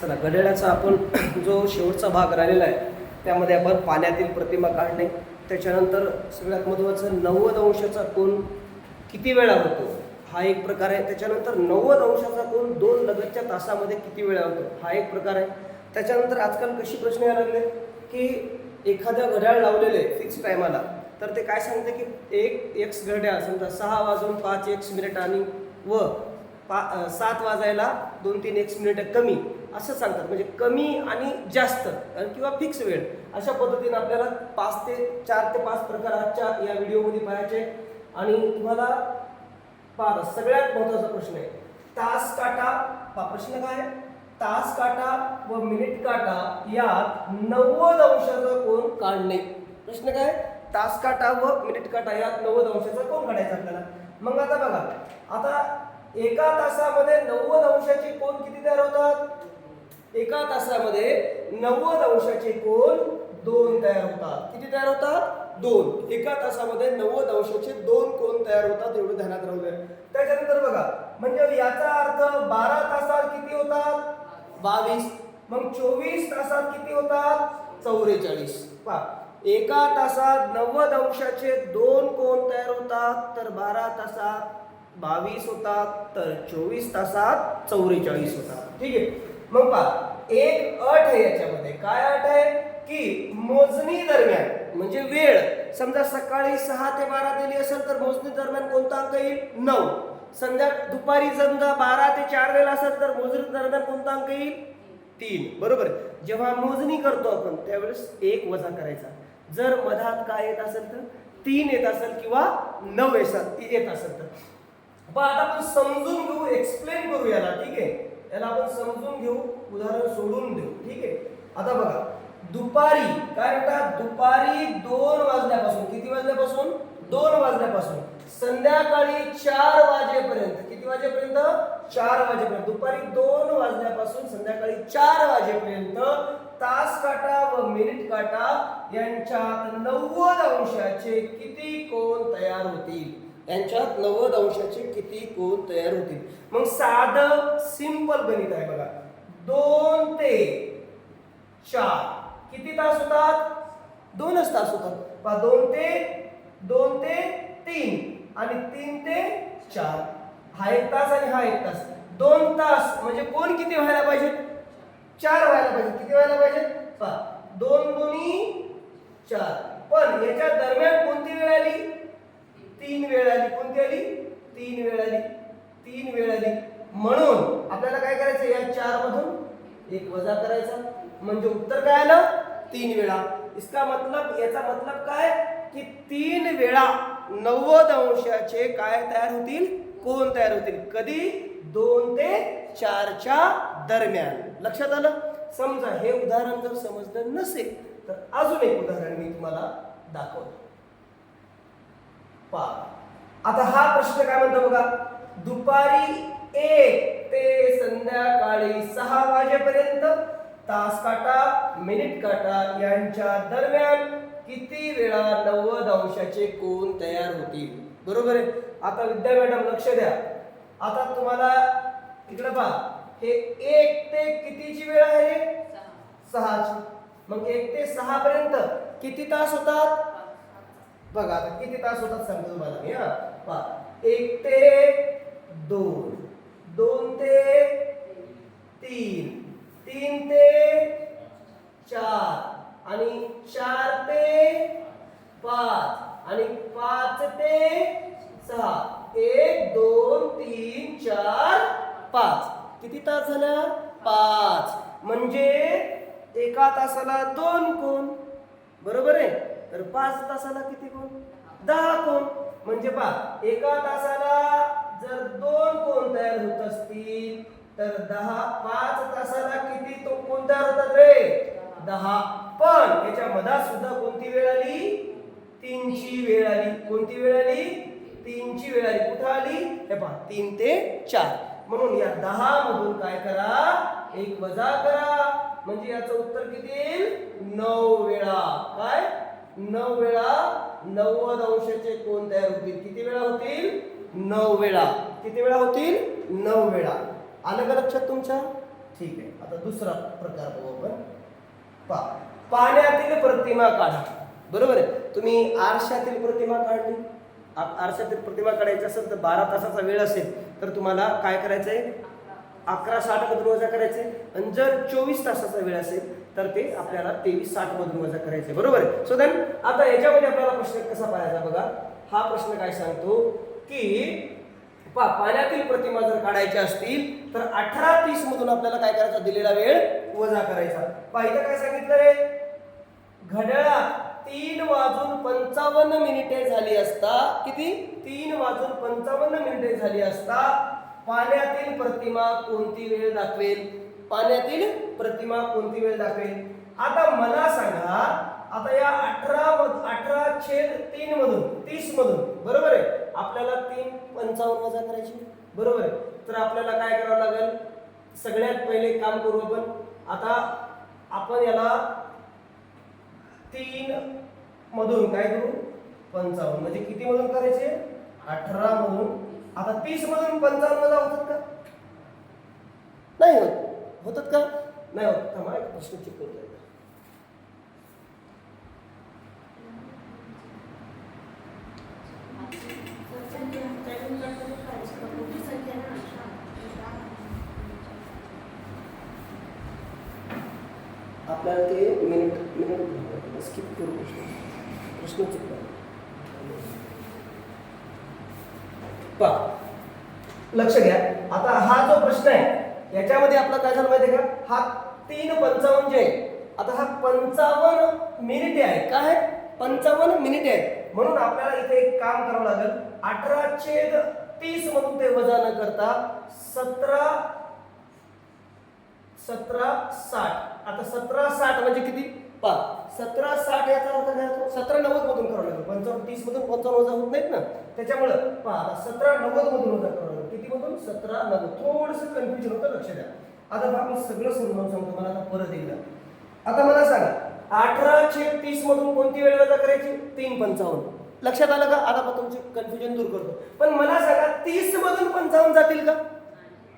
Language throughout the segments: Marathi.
चला घड्याळाचा आपण जो शेवटचा भाग राहिलेला आहे त्यामध्ये आपण पाण्यातील प्रतिमा काढणे त्याच्यानंतर सगळ्यात महत्त्वाचं नव्वद अंशाचा कोण किती वेळा होतो हा एक प्रकार आहे. त्याच्यानंतर नव्वद अंशाचा कोण दोन लगतच्या तासामध्ये किती वेळा होतो हा एक प्रकार आहे. त्याच्यानंतर आजकाल कशी प्रश्न यायला लागले की एखादं घड्याळ लावलेलं आहे फिक्स टायमाला तर ते काय सांगते की एक एक्स घड्याळ समजा सहा वाजून पाच एक्स मिनिट आणि व पा सात वाजायला दोन तीन एक्स मिनिटं कमी असं सांगतात. म्हणजे कमी आणि जास्त किंवा फिक्स वेळ. अशा पद्धतीने आपल्याला पाच ते चार ते पाच प्रकार आजच्या या व्हिडिओमध्ये पाहायचे आणि तुम्हाला पहा सगळ्यात महत्त्वाचा प्रश्न आहे. तास काटा पहा प्रश्न काय तास काटा व मिनिट काटा यात नव्वद अंशाचा कोण काढणे? प्रश्न काय तास काटा व मिनिट काटा यात नव्वद अंशाचा कोण काढायचा आपल्याला? मग आता बघा आता एका तासामध्ये नव्वद अंशाचे कोण किती तयार होतात? एका तासामध्ये नव्वद अंशाचे कोण दोन तयार होतात. किती तयार होतात? दोन. एका तासामध्ये नव्वद अंशाचे दोन कोण तयार होतात एवढं ध्यानात राहू द्या. त्याच्यानंतर बघा म्हणजे याचा अर्थ बारा तासात किती होतात? बावीस. मग चोवीस तासात किती होतात? चौवेचाळीस. पा एका तासात नव्वद अंशाचे दोन कोण तयार होतात? तर बारा तासात बावीस होतात तर चोवीस तासात चौवेचाळीस होतात. ठीक आहे? मग पहा एक अट आहे याच्यामध्ये. काय अट आहे? की मोजणी दरम्यान म्हणजे वेळ. समजा सकाळी सहा ते बारा दिली असेल तर मोजणी दरम्यान कोणता अंक येईल? नऊ. संध्या दुपारी समजा बारा ते चार वेळेला असेल तर मोजणी दरम्यान कोणता अंक येईल? तीन. बरोबर? जेव्हा मोजणी करतो आपण त्यावेळेस एक वजा करायचा. जर मधात काय येत असेल तर? तीन येत असेल किंवा नऊ येत असेल तर. पण आता आपण समजून घेऊ एक्सप्लेन करू याला ठीक आहे? याला आपण समजून घेऊ उदाहरण सोडून देऊ. ठीक आहे? आता बघा दुपारी काय म्हणतात? दुपारी दोन वाजल्यापासून किती वाजल्यापासून? दोन वाजल्यापासून. संध्याकाळी चार वाजेपर्यंत किती वाजेपर्यंत? चार वाजेपर्यंत. दुपारी दोन वाजल्यापासून संध्याकाळी चार वाजेपर्यंत तास काटा व मिनिट काटा यांच्यात नव्वद अंशाचे किती कोण तयार होतील? यांच्यात नव्वद अंशाचे किती कोण तयार होतील? मग साधं सिंपल गणित आहे बघा. दोन ते चार. किती तास होतात? दोनच तास होतात. पहा दोन ते दोन ते तीन आणि तीन ते चार. हा एक तास आणि हा एक तास. दोन तास म्हणजे कोण किती व्हायला पाहिजे? चार व्हायला पाहिजे. किती व्हायला पाहिजे? पहा दोन दोन्ही चार. पण याच्या दरम्यान कोणती वेळ आली? तीन वेळ आली कोणती आली? तीन वेळ आली तीन वेळ आली म्हणून आपल्याला काय करायचं? या चार मधून एक वजा करायचा. म्हणजे उत्तर काय आलं? तीन वेळा. इसका मतलब याचा मतलब काय? की तीन वेळा नव्वद अंशाचे काय तयार होतील? कोण तयार होतील? कधी? दोन ते चारच्या दरम्यान. लक्षात आलं? समजा हे उदाहरण जर समजलं नसेल तर अजून एक उदाहरण मी तुम्हाला दाखवतो. पहा आता हा प्रश्न काय म्हणतो बघा? दुपारी एक ते संध्याकाळी सहा वाजेपर्यंत तास काटा मिनिट काटा यांच्या दरम्यान किती वेळा नव्वद अंशाचे कोण तयार होतील? बरोबर आहे? आता विद्या मॅडम लक्ष द्या. आता तुम्हाला इकडे पहा. हे एक ते कितीची वेळ आहे? सहाची. मग एक ते सहा पर्यंत किती तास होतात? बघा आता किती तास होतात सांगतो तुम्हाला मी हा. पहा. एक ते दोन. दोन ते तीन. तीन ते चार. आणि चार ते पाच. आणि पाच ते सहा. एक दोन तीन चार पाच. किती तास झाला? पाच. म्हणजे एका तासाला दोन कोण? बरोबर आहे? तर पाच तासाला किती कोण? दहा कोण म्हणजे पहा एका तासाला जर दोन कोण तयार होत असतील तर दहा पाच तासाला किती तो कोण तयार होतात रे? दहा. पण याच्या मधात सुद्धा कोणती वेळ आली? तीनची वेळ आली. कोणती वेळ आली? तीनची वेळ आली. कुठं आली? हे पहा तीन ते चार. म्हणून या दहा मधून काय करा? एक वजा करा. म्हणजे याचं उत्तर किती येईल? नऊ वेळा. काय? नऊ वेळा नव्वद अंशाचे कोण तयार होतील? किती वेळा होतील? नऊ वेळा. किती वेळा होतील? नऊ वेळा. आलं का लक्षात तुमच्या? ठीक आहे. आता दुसरा प्रकार बघू आपण. पा पाण्यातील प्रतिमा काढा. बरोबर आहे? तुम्ही आरशातील प्रतिमा काढली. आ- आरशातील प्रतिमा काढायची असेल तर बारा तासाचा वेळ असेल तर तुम्हाला काय करायचं आहे अकरा साठ मधून वजा करायचे आणि जर चोवीस तासाचा वेळ असेल तर ते आपल्याला तेवीस साठ मधून वजा करायचे बरोबर? आहे सो देन आता याच्यामध्ये आपल्याला प्रश्न कसा पाहायचा बघा? हा प्रश्न काय सांगतो की पा पाण्यातील प्रतिमा जर काढायच्या असतील तर अठरा तीस मधून आपल्याला काय करायचा? दिलेला वेळ वजा करायचा. पाहिजे काय सांगितलं रे घड्याळात तीन वाजून पंचावन्न मिनिटे झाली असता किती? तीन वाजून पंचावन्न मिनिटे झाली असता पाण्यातील प्रतिमा कोणती वेळ दाखवेल? पाण्यातील प्रतिमा कोणती वेळ दाखवेल? आता मला सांगा आता या अठरा अठरा छेद तीन मधून तीस मधून बरोबर आहे? आपल्याला तीन पंचावन्न वजा करायची. बरोबर आहे? तर आपल्याला काय करावं लागेल? सगळ्यात पहिले काम करू आपण. आता आपण याला तीन मधून काय करू? पंचावन्न. म्हणजे किती मधून करायचे? अठरा मधून. आता तीस मधून पंचावन्न वजा होतात का? नाही होत. होतात का? नाही होत. थांबा एक प्रश्न चेक करू द्या. आपल्याला ते मिनिट मिनिट स्किप करू प्रश्न. प्रश्न चुकला. पा लक्ष घ्या. आता याच्यामध्ये आपला काय झालं माहिती का? हा तीन पंचावन्न जे आहे आता हा पंचावन्न मिनिटे आहे काय आहे? पंचावन्न मिनिटे आहेत. म्हणून आपल्याला इथे एक काम करावं लागेल. अठरा छेद तीस मधून ते वजा न करता सतरा सतरा साठ. आता सतरा साठ म्हणजे किती? पा सतरा साठ याचा अर्थ काय होतो? सतरा नव्वद मधून करावं लागेल. पंचावन्न तीस मधून पंचावन्न वजा होत नाहीत ना? त्याच्यामुळं पहा सतरा नव्वद मधून वजा करावं लागेल. किती मधून? सतरा नव्वद. थोडस कन्फ्युजन लक्ष द्या. आता पहा मी सगळं समजावून सांगतो मला आता परत एकदा. आता मला सांगा अठराशे तीस मधून कोणती वेळ वजा करायची? तीन पंचावन्न. लक्षात आलं का? आता आपण तुमचे कन्फ्युजन दूर करतो. पण मला सांगा तीस मधून पंचावन्न जातील का?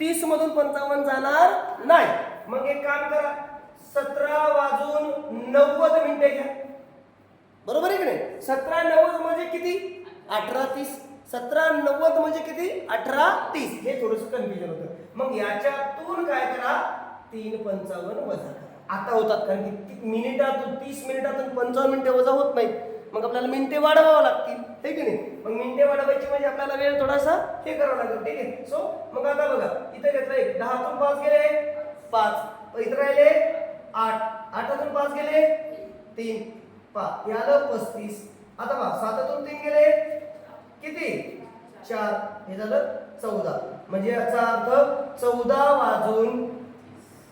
तीस मधून पंचावन्न जाणार नाही. मग एक काम करा सतरा वाजून नव्वद मिनिटे घ्या. बरोबर आहे की नाही? सतरा नव्वद म्हणजे किती? अठरा तीस. सतरा नव्वद म्हणजे किती? अठरा तीस. हे थोडस कन्फ्युजन होतं. मग याच्यातून काय करा? तीन पंचावन्न वजा करा. आता होतात कारण की ती- मिनिटातून तीस मिनिटातून पंचावन्न मिनिटे वजा होत नाहीत. मग आपल्याला मिनिटे वाढवावं लागतील. हे की नाही? मग मिनिटे वाढवायची म्हणजे आपल्याला वेळ थोडासा हे करावं लागेल. ठीक आहे? सो मग आता बघा. इथं घेतलं एक दहातून पाच गेले. पाच. इथं राहिले आठ. आठातून पाच गेले. तीन. पाच. यालं पस्तीस. आता पहा. सातातून तीन गेले. किती? चार. हे झालं चौदा. म्हणजे याचा अर्थ चौदा वाजून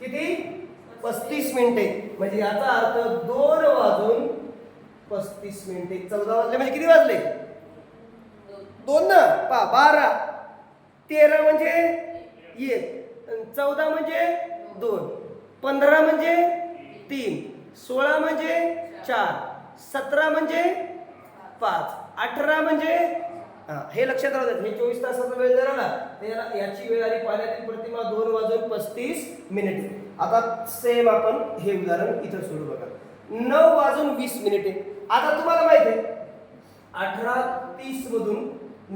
किती? पस्तीस मिनिटे. म्हणजे याचा अर्थ दोन वाजून पस्तीस मिनिटे. चौदा वाजले. म्हणजे किती वाजले? दोन ना? पा बारा. तेरा म्हणजे एक. चौदा म्हणजे दोन. पंधरा म्हणजे तीन. सोळा म्हणजे चार. सतरा म्हणजे पाच. अठरा म्हणजे हे लक्षात राहू द्या. हे चोवीस तासाचा वेळ झाला ना याची वेळ आली पाण्यातील प्रतिमा दोन वाजून पस्तीस मिनिटे. आता सेम आपण हे उदाहरण इथं सोडू बघा. नऊ वाजून वीस मिनिटे. आता तुम्हाला माहिती आहे अठरा तीस मधून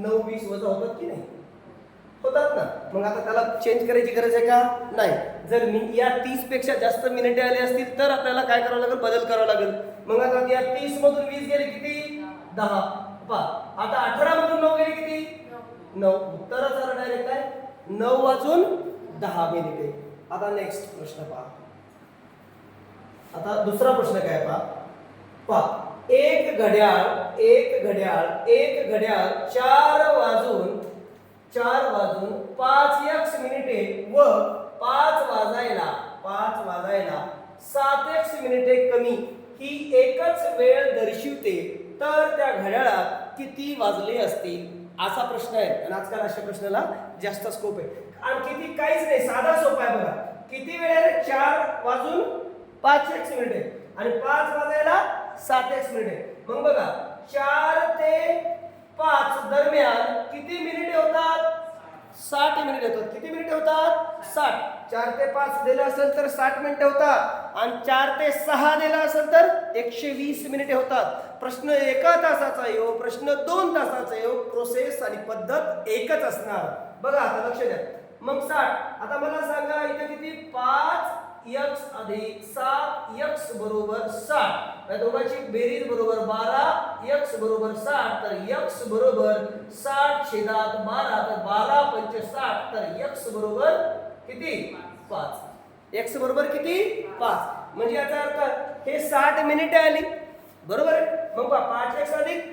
नऊ वीस वजा होतात की नाही? होतात ना. मग आता त्याला चेंज करायची गरज आहे का? नाही. जर मी या तीसपेक्षा जास्त मिनिटे आले असतील तर आपल्याला काय करावं लागेल? बदल करावा लागेल. मग आता या तीस मधून वीस गेले किती? दहा. पा आता अठरा मधून नऊ गेले किती? नऊ. उत्तरच आलं डायरेक्ट काय नऊ वाजून दहा मिनिटे. आता नेक्स्ट प्रश्न पहा. आता दुसरा प्रश्न काय पहा? पहा एक घड्याळ एक घड्याळ एक घड्याळ चार वाजून चार वाजून पाच एक्स मिनिटे व पाच वाजायला पाच वाजायला सात एक्स मिनिटे कमी ही एकच वेळ दर्शवते. तर त्या घड्याळात किती वाजले असतील? असा प्रश्न आहे. आणि आजकाल अशा प्रश्नाला जास्त स्कोप आहे. आणि किती काहीच नाही साधा सोपा आहे बघा. किती वेळ आहे चार वाजून पाच एक्स मिनिटे. आणि पाच वाजायला सात एक्स मिनिटे. मग बघा चार ते पाच दरम्यान किती मिनिटे होतात? साठ मिनिट होतात किती मिनिटे होतात? साठ. चार ते पाच दिलं असेल तर साठ मिनिटे होतात. आणि चार ते सहा दिलं असेल तर एकशे वीस मिनिटे होतात. प्रश्न एका तासाचा येऊ हो. प्रश्न दोन तासाचा येऊ प्रोसेस हो. आणि पद्धत एकच असणार. बघा आता लक्ष द्या. मग साठ. आता मला सांगा इथे किती? पाच यक्स अधिक सात यक्स बरोबर साठ. या दोघांची बेरीज बरोबर बारा यक्स बरोबर साठ तर यक्स बरोबर साठ छेदात बारा तर बारा पंच साठ तर यक्स बरोबर किती? पाच. एक्स बरोबर किती? पाच. म्हणजे याचा अर्थ हे साठ मिनिटे आली. बरोबर आहे? मग पहा पाच एक्स अधिक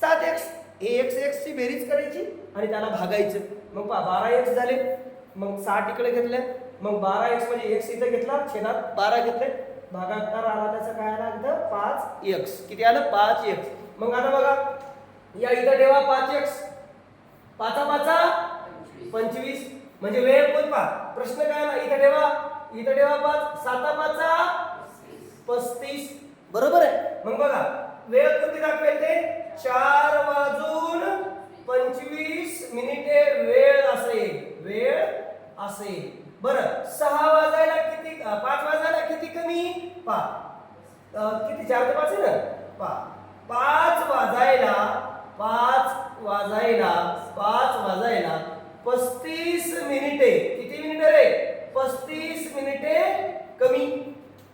सात एक्स हे एक्स एक्स ची बेरीज करायची आणि त्याला भागायचं. मग पहा बारा एक्स झाले. मग साठ इकडे घेतले. मग बारा एक्स म्हणजे एक्स इथं घेतला छेदात बारा घेतले. भागाकार आला त्याचा काय आला इथं पाच एक्स किती आलं? पाच एक्स मग आता बघा. या इथं ठेवा पाच एक्स पाचा पाचा. पंचवीस. म्हणजे वेळ कोण पा प्रश्न काय आला? इथं ठेवा. इथं ठेवा पाच. साता पाचा. पस्तीस. बरोबर आहे. मग बघा. वेळ कोणती दाखवेल ते? चार वाजून पंचवीस मिनिटे वेळ असेल. वेळ असेल. बरं सहा वाजायला किती पाच वाजायला किती कमी? पा किती चार ते पाच आहे ना? पा पाच वाजायला पाच वाजायला पाच वाजायला पस्तीस मिनिटे. किती मिनिटे रे? पस्तीस मिनिटे कमी.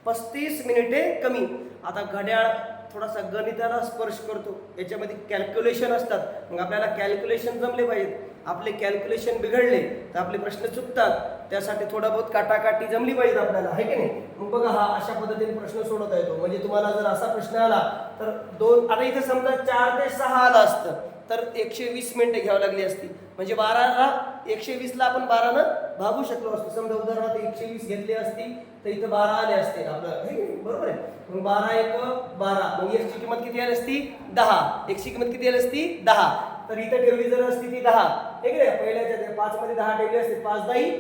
पस्तीस मिनिटे कमी. आता घड्याळ थोडासा गणिताला स्पर्श करतो. याच्यामध्ये कॅल्क्युलेशन असतात. मग आपल्याला कॅल्क्युलेशन जमले पाहिजेत. आपले कॅल्क्युलेशन बिघडले तर आपले प्रश्न चुकतात. त्यासाठी थोडा बहुत काटाकाटी जमली पाहिजे आपल्याला आहे की नाही? मग बघा हा अशा पद्धतीने प्रश्न सोडवता येतो. म्हणजे तुम्हाला जर असा प्रश्न आला तर दोन आता इथे समजा चार ते सहा आला असतं तर एकशे वीस मिनिटं घ्यावी लागली असती. म्हणजे बाराला एकशे वीसला आपण बारानं भागू शकलो असतो. समजा उदाहरणार्थ एकशे वीस घेतली असती तर इथं बारा आले असते आपलं. बरोबर आहे. मग बारा एक बारा. मग एकची किंमत किती आली असती? दहा. एकची किंमत किती आली असती? दहा. तर इथं ठेवली जर असती ती दहा. ठीक आहे पहिल्याच्या त्या पाच मध्ये दहा ठेवली असते पाच दही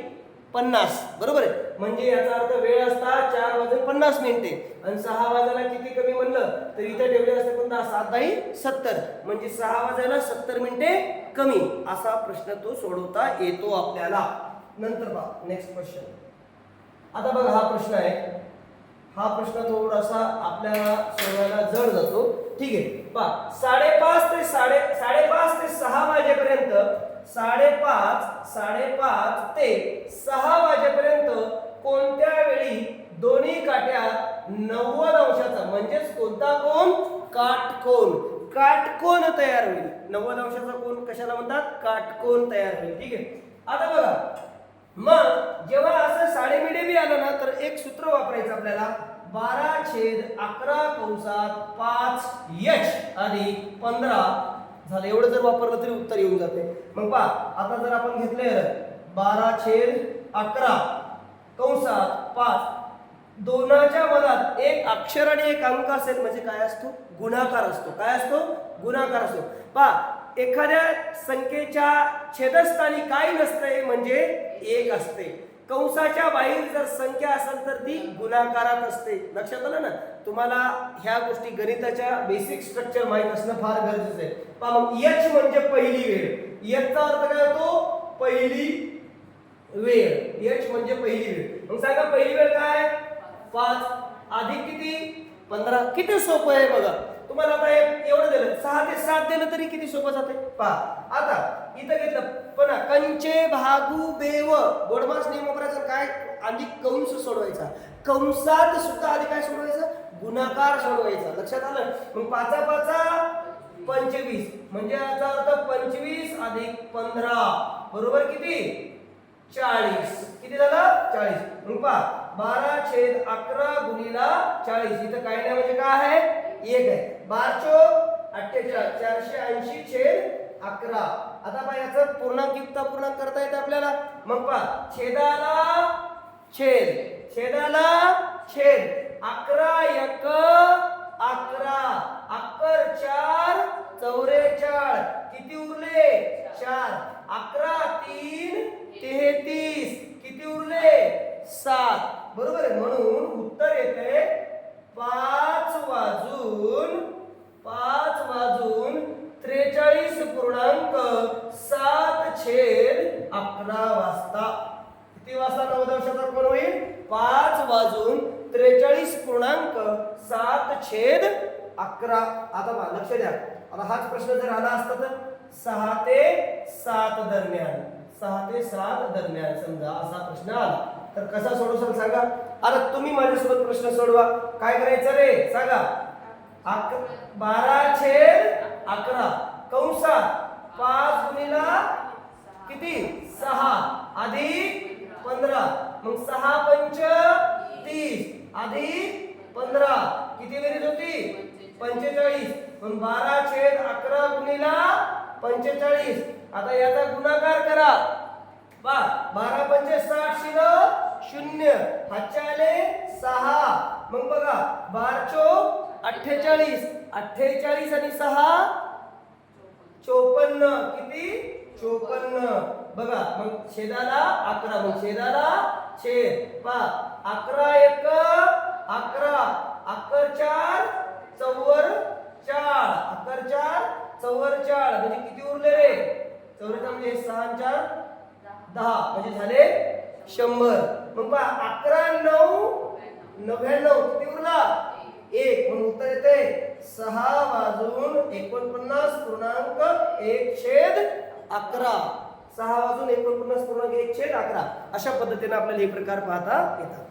पन्नास. बरोबर आहे? म्हणजे याचा अर्थ वेळ असता चार वाजून पन्नास मिनिटे. आणि सहा वाजायला किती कमी म्हणलं? तर इथं ठेवले असते पण दहा. सात दही सत्तर. म्हणजे सहा वाजायला सत्तर मिनिटे कमी. असा प्रश्न तो सोडवता येतो आपल्याला. नंतर बघा. नेक्स्ट क्वेश्चन आता बघा हा प्रश्न आहे. हा प्रश्न थोडासा आपल्याला सोडवायला जड जातो. ठीक आहे? पहा साडेपाच ते साडे साडेपाच ते सहा वाजेपर्यंत साडेपाच साडेपाच ते सहा वाजेपर्यंत कोणत्या वेळी दोन्ही काट्या नव्वद अंशाचा म्हणजेच कोणता कोण काटकोन. काटकोन तयार होईल. नव्वद अंशाचा कोण कशाला म्हणतात? काटकोन तयार होईल. ठीक आहे? आता बघा. मग जेव्हा असं साडेमिडे बी आलं ना तर एक सूत्र वापरायचं आपल्याला. बारा छेद अकरा कंसात पाच यच आणि पंधरा. झालं एवढं जर वापरलं तरी उत्तर येऊन जाते. मग पहा आता जर आपण घेतले बारा छेद अकरा कंसात पाच. दोनाच्या मधात एक अक्षर आणि एक अंक असेल म्हणजे काय असतो? गुणाकार असतो. काय असतो? गुणाकार असतो. पहा एखाद्या संख्येच्या छेदस्थानी काय नसते म्हणजे एक असते. कंसाच्या बाहेर जर संख्या असेल तर ती गुणाकारात असते. लक्षात आलं ना? तुम्हाला ह्या गोष्टी गणिताच्या बेसिक स्ट्रक्चर माहीत असणं फार गरजेचं आहे. पहा मग यच म्हणजे पहिली वेळ. याचा अर्थ काय होतो? पहिली वेळ. यच म्हणजे पहिली वेळ. मग सांगा पहिली वेळ काय? पाच. अधिक किती? पंधरा. किती सोपं आहे बघा. तुम्हाला आता हे एवढं दिलं. सहा ते सात दिलं तरी किती सोपं जाते पहा. आता इथं घेतलं. पण कंचे भागू बेव. गोडमास नियम वापरायचा काय आधी कंस सोडवायचा. कंसात सुद्धा आधी काय सोडवायचं? गुणाकार सोडवायचा. लक्षात आलं? मग पाचा पाचा पंचवीस. म्हणजे याचा अर्थ पंचवीस अधिक पंधरा. बरोबर किती? चाळीस. किती झालं? चाळीस. मग पहा. बारा छेद अकरा गुणिला चाळीस. इथं काय नाही म्हणजे काय आहे? एक आहे. बारचो अठ्ठेचाळीस चारशे ऐंशी छेद अकरा. आता पहा याचं पूर्णांक युक्त पूर्णांक करता येतं आपल्याला? मग पहा छेदाला छेद. छेदाला छेद. अकरा एक अकरा. अक्कर चार चौरेचाळ. किती उरले? चार. अकरा तीन तेहतीस. किती उरले? सात. बरोबर आहे. म्हणून उत्तर येते पाच वाजून पाच वाजून त्रेचाळीस पूर्णांक सात छेद अकरा वाजता. किती वाजता दिवसाचा कोण होईल? पाच वाजून त्रेचाळीस पूर्णांक सात छेद अकरा. आता पहा लक्ष द्या. आता हाच प्रश्न जर आला असता तर? सहा ते सात दरम्यान. सहा ते सात दरम्यान समजा असा प्रश्न आला. तर कसा सोडवसाल सांगा? आता तुम्ही माझ्यासोबत प्रश्न सोडवा. काय करायचं रे? सांगा. अक बारा छेद अकरा. कंसात पाच गुणीला किती? सहा. अधिक पंधरा. मग सहा पंच तीस. अधिक पंधरा. किती बेरीज होती? पंचेचाळीस. मग बारा छेद अकरा गुणीला पंचेचाळीस. आता याचा गुणाकार करा. बा बारा पंचे साठ शिल शून्य. हातच्या सहा. मग बघा बारचो अठ्ठेचाळीस. अठ्ठेचाळीस आणि सहा चोपन्न. किती? चोपन्न. बघा मग छेदाला अकरा मग छेदाला छेद. पा अकरा एक अकरा. अकर चार चौवर चार. अकर चार चौवर चार. म्हणजे किती उरले रे? चौरेचा म्हणजे सहा चार? दहा. म्हणजे झाले शंभर. मग पहा अकरा नऊ नव्याण्णव किती उरला? एक. म्हणून उत्तर येते सहा वाजून एकोणपन्नास पूर्णांक एक छेद अकरा. सहा वाजून एकोणपन्नास पूर्णांक एक छेद अकरा. अशा पद्धतीने आपल्याला हे प्रकार पाहता येतात.